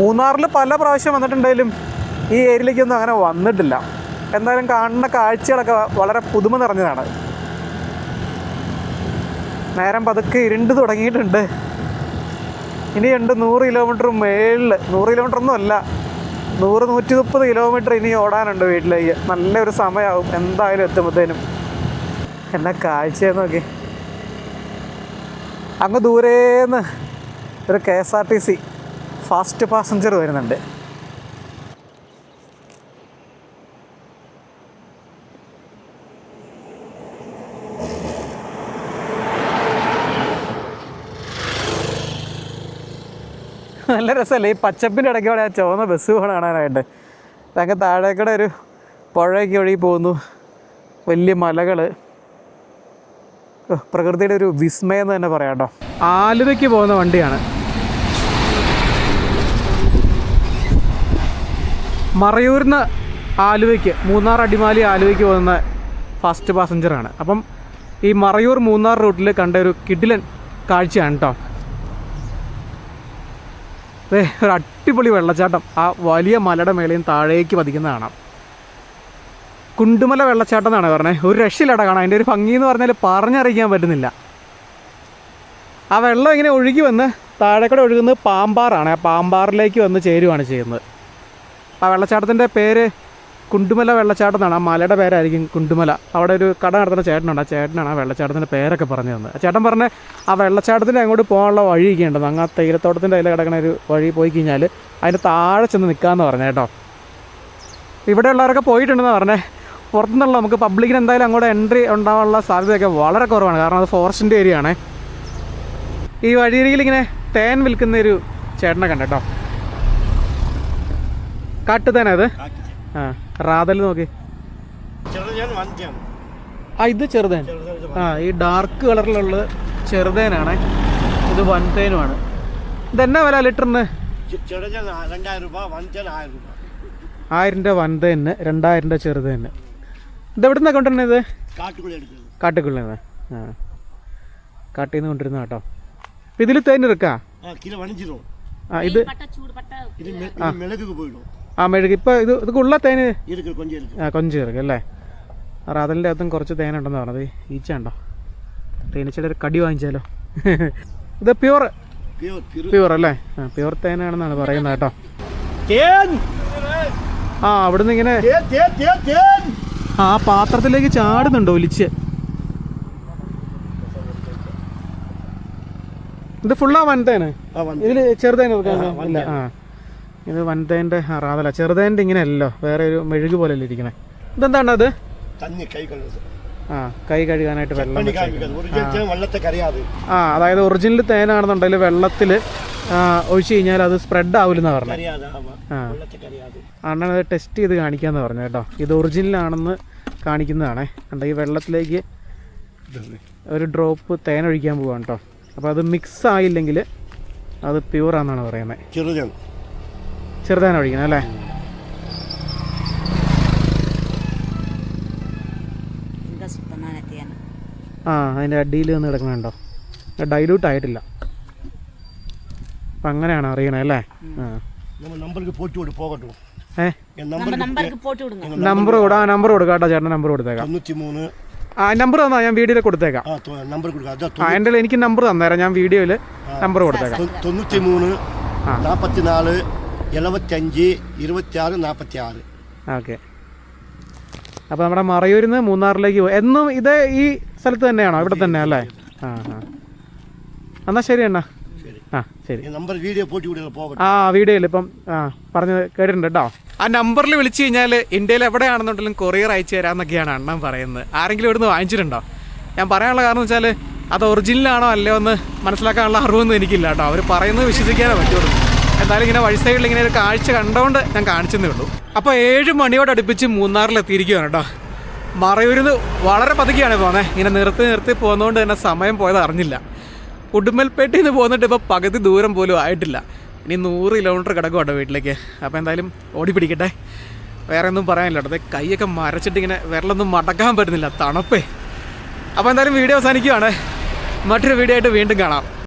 Speaker 1: മൂന്നാറിൽ പല പ്രാവശ്യം വന്നിട്ടുണ്ടെങ്കിലും ഈ ഏരിയയിലേക്കൊന്നും അങ്ങനെ വന്നിട്ടില്ല. എന്തായാലും കാണുന്ന കാഴ്ചകളൊക്കെ വളരെ പുതുമ നിറഞ്ഞതാണ്. നേരം പതുക്കെ ഇരുണ്ട് തുടങ്ങിയിട്ടുണ്ട്. ഇനിയുണ്ട് നൂറ് കിലോമീറ്റർ മേളിൽ നൂറ് കിലോമീറ്റർ ഒന്നും അല്ല. നൂറ് നൂറ്റി മുപ്പത് കിലോമീറ്റർ ഇനി ഓടാനുണ്ട് വീട്ടിലേക്ക്. നല്ലൊരു സമയമാവും എന്തായാലും എത്തുമ്പോഴത്തേനും എന്നാ കാഴ്ചയെന്ന് നോക്കി. അങ്ങ് ദൂരേന്ന് ഒരു K S R T C fast passenger വരുന്നുണ്ട്. നല്ല രസമല്ലേ ഈ പച്ചപ്പിന്റെ ഇടയ്ക്ക് അവിടെ ആ ചുവന്ന ബസ് കാണാനായിട്ട്. അങ്ങ് താഴേക്കൂടെ ഒരു പുഴയൊക്കെ ഒഴുകി പോകുന്നു. വലിയ മലകൾ പ്രകൃതിയുടെ ഒരു വിസ്മയം എന്ന് തന്നെ പറയാം കേട്ടോ. ആലുവയ്ക്ക് പോകുന്ന വണ്ടിയാണ്. മറയൂരിന്ന് ആലുവയ്ക്ക് മൂന്നാർ അടിമാലി ആലുവയ്ക്ക് പോകുന്ന ഫസ്റ്റ് പാസഞ്ചറാണ്. അപ്പം ഈ മറയൂർ മൂന്നാർ റൂട്ടിൽ കണ്ട ഒരു കിഡിലൻ കാഴ്ചയാണ് കേട്ടോ. ദേ ഒരു അടിപൊളി വെള്ളച്ചാട്ടം. ആ വലിയ മലയുടെ മേലെയും താഴേക്ക് പതിക്കുന്ന കാണാം. കുണ്ടുമല വെള്ളച്ചാട്ടം എന്നാണ് പറഞ്ഞത് ഒരു രക്ഷയില്ലാട്ടോ കാണാം അതിന്റെ ഒരു ഭംഗി എന്ന് പറഞ്ഞാൽ പറഞ്ഞറിയിക്കാൻ പറ്റുന്നില്ല. ആ വെള്ളം ഇങ്ങനെ ഒഴുകി വന്ന് താഴേക്കൂടെ ഒഴുകുന്നത് പാമ്പാറാണ്. ആ പാമ്പാറിലേക്ക് വന്ന് ചേരുവാണ് ചെയ്യുന്നത്. ആ വെള്ളച്ചാട്ടത്തിന്റെ പേര് കുണ്ടുമല വെള്ളച്ചാട്ടം എന്നാണ് ആ മലയുടെ പേരായിരിക്കും കുണ്ടുമല. അവിടെ ഒരു കട നടത്തുന്ന ചേട്ടനുണ്ട്. ആ ചേട്ടനാണ് ആ വെള്ളച്ചാട്ടത്തിന്റെ പേരൊക്കെ പറഞ്ഞു തന്നത്. ആ ചേട്ടൻ പറഞ്ഞ ആ വെള്ളച്ചാട്ടത്തിന്റെ അങ്ങോട്ട് പോകാനുള്ള വഴിയൊക്കെ ഉണ്ട്. അങ്ങ് ആ തേയിലത്തോട്ടത്തിന്റെ അതിൽ കിടക്കുന്ന ഒരു വഴി പോയി കഴിഞ്ഞാൽ അതിന്റെ താഴെ ചെന്ന് നിൽക്കാമെന്ന് പറഞ്ഞു കേട്ടോ. ഇവിടെയുള്ളവരൊക്കെ പോയിട്ടുണ്ടെന്ന് പറഞ്ഞേ. പുറത്തുനിന്നുള്ള നമുക്ക് പബ്ലിക്കിന് എന്തായാലും അങ്ങോട്ട് എൻട്രി ഉണ്ടാവാനുള്ള സാധ്യതയൊക്കെ വളരെ കുറവാണ്. കാരണം അത് ഫോറസ്റ്റിന്റെ ഏരിയ ആണേ. ഈ വഴിയരികിൽ ഇങ്ങനെ തേൻ വിൽക്കുന്ന ഒരു ചേട്ടനെ കണ്ടോ കാട്ടുതേനത് ആ. റാതൽ നോക്കി. ആ ഇത് ചെറുതേൻ. ആ ഈ ഡാർക്ക് കളറിലുള്ള ചെറുതേനാണ്. ഇത് വൻതേനുമാണ്. ഇതെന്നാ വില ലിറ്ററിന്?
Speaker 5: ആയിരം രൂപ.
Speaker 1: വൻതേന് രണ്ടായിരം രൂപ ചെറുതേന്. ഇത് എവിടെ നിന്നാണ് കൊണ്ടുവരുന്നത് കാട്ടുക്കുള്ളിൽ നിന്ന് ആ. കാട്ടിൽ നിന്ന് കൊണ്ടിരുന്ന കേട്ടോ ഇതിൽ തേൻ ഇറക്കാ? ഇത്
Speaker 5: മിളകൊക്കെ
Speaker 1: ആ മെഴുകി ഇപ്പോൾ ഇത് ഇത് ഉള്ള തേന്
Speaker 5: இருக்கு கொஞ்சம் இருக்கு
Speaker 1: ആ കൊഞ്ച് ഇറക്കും അല്ലേ റാതലിൻ്റെ അകത്തും കുറച്ച് തേനുണ്ടെന്ന് പറഞ്ഞത് ഈച്ച ഉണ്ടോ തേനീച്ചയുടെ ഒരു കടി വാങ്ങിച്ചാലോ ഇത് പ്യൂർ
Speaker 5: பியூர் பியூர்
Speaker 1: പ്യൂർ അല്ലേ ആ പ്യൂർ തേനാണെന്നാണ് പറയുന്നത് കേട്ടോ
Speaker 5: தேன்
Speaker 1: ആ അവിടുന്ന് ഇങ്ങനെ
Speaker 5: தேன் தேன் தேன் தேன்
Speaker 1: ആ പാത്രത്തിലേക്ക് ചാടുന്നുണ്ട് ഒലിച്ച് ഇത് ഫുള്ളാ വൻതേന്
Speaker 5: ആ വൻ
Speaker 1: ഇതിൽ ചെറുതേൻ ഇറക്കാൻ ഇല്ല ആ ഇത് വൻതേന്റെ റാതല ചെറുതേന്റെ അല്ലല്ലോ വേറെ ഒരു മെഴുകു പോലെ ഇരിക്കണേ. ഇതെന്താണ് അത്? ആ കൈ കഴുകാനായിട്ട് വെള്ളം ആ. അതായത് ഒറിജിനൽ തേനാണെന്നുണ്ടെങ്കിൽ വെള്ളത്തിൽ ഒഴിച്ചു കഴിഞ്ഞാൽ അത് സ്പ്രെഡ്
Speaker 5: ആവില്ലെന്ന് പറഞ്ഞു.
Speaker 1: ആ. അണ്ണൻ അത് ടെസ്റ്റ് ചെയ്ത് കാണിക്കാന്ന് പറഞ്ഞു കേട്ടോ. ഇത് ഒറിജിനൽ ആണെന്ന് കാണിക്കുന്നതാണേ. ഉണ്ടെങ്കിൽ വെള്ളത്തിലേക്ക് ഒരു ഡ്രോപ്പ് തേൻ ഒഴിക്കാൻ പോവാണ് കേട്ടോ. അപ്പോൾ അത് മിക്സ് ആയില്ലെങ്കിൽ അത് പ്യൂർ ആണെന്നാണ് പറയുന്നത് ചെറുതാനം ഒഴിക്കണം അല്ലേ ആ അതിന്റെ അടിയിൽ നിന്ന് കിടക്കണുണ്ടോ? ഡൈലൂട്ട് ആയിട്ടില്ല. അപ്പം അങ്ങനെയാണ് അറിയണേ അല്ലേ? നമ്പർ കൊടു നമ്പർ കൊടുക്കാം കേട്ടോ ചേട്ടൻ നമ്പർ കൊടുത്തേക്കാം. ആ നമ്പർ തന്നാ? ഞാൻ വീഡിയോയിൽ കൊടുത്തേക്കാം. ആ എന്റെ എനിക്ക് നമ്പർ തന്നേരാം ഞാൻ വീഡിയോയിൽ നമ്പർ കൊടുത്തേക്കാം.
Speaker 5: തൊണ്ണൂറ്റി മൂന്ന് നാൽപ്പത്തിനാല് എഴുപത്തഞ്ച് ഇരുപത്തിയാറ് നാൽപ്പത്തി ആറ്
Speaker 1: ഓക്കെ. അപ്പോൾ നമ്മുടെ മറയൂരിൽ നിന്ന് മൂന്നാറിലേക്ക് പോകും എന്നും ഇത് ഈ സ്ഥലത്ത് തന്നെയാണോ? ഇവിടെ തന്നെ അല്ലേ? ആ എന്നാൽ ശരി അണ്ണാ. ആ ശരി.
Speaker 5: നമ്പർ വീഡിയോ
Speaker 1: ആ വീഡിയോയിൽ ഇപ്പം ആ പറഞ്ഞത് കേട്ടിട്ടുണ്ട് കേട്ടോ. ആ നമ്പറിൽ വിളിച്ചു കഴിഞ്ഞാൽ ഇന്ത്യയിൽ എവിടെയാണെന്നുണ്ടെങ്കിലും കൊറിയർ അയച്ചു തരാമെന്നൊക്കെയാണ് അണ്ണൻ പറയുന്നത്. ആരെങ്കിലും ഇവിടുന്ന് വാങ്ങിച്ചിട്ടുണ്ടോ? ഞാൻ പറയാനുള്ള കാരണം വെച്ചാൽ അത് ഒറിജിനലാണോ അല്ലയോ എന്ന് മനസ്സിലാക്കാനുള്ള അറിവൊന്നും എനിക്കില്ല കേട്ടോ. അവർ പറയുന്നത് വിശ്വസിക്കാനേ പറ്റുള്ളൂ. എന്തായാലും ഇങ്ങനെ വഴി സൈഡിൽ ഇങ്ങനെ ഒരു കാഴ്ച കണ്ടുകൊണ്ട് ഞാൻ കാണിച്ചെന്നേ ഉള്ളൂ. അപ്പോൾ ഏഴ് മണിയോട് അടുപ്പിച്ച് മൂന്നാറിൽ എത്തിയിരിക്കുകയാണ് കേട്ടോ. മറയൂരിന്ന് വളരെ പതുക്കെയാണ് പോകുന്നത് ഇങ്ങനെ നിർത്തി നിർത്തി പോകുന്നതുകൊണ്ട് തന്നെ സമയം പോയത് അറിഞ്ഞില്ല. ഉടുമ്പൽപേട്ടയിൽ നിന്ന് പോകുന്നിട്ട് ഇപ്പോൾ പകുതി ദൂരം പോലും ആയിട്ടില്ല. ഇനി നൂറ് കിലോമീറ്റർ കിടക്കുവാട്ടോ വീട്ടിലേക്ക്. അപ്പോൾ എന്തായാലും ഓടി പിടിക്കട്ടെ. വേറെ ഒന്നും പറയാനില്ല കേട്ടോ. ദേ കൈയൊക്കെ മരച്ചിട്ട് ഇങ്ങനെ വിരലൊന്നും മടക്കാൻ പറ്റുന്നില്ല. തണുപ്പേ. അപ്പോൾ എന്തായാലും വീഡിയോ അവസാനിക്കുകയാണ്. മറ്റൊരു വീഡിയോ ആയിട്ട് വീണ്ടും കാണാം.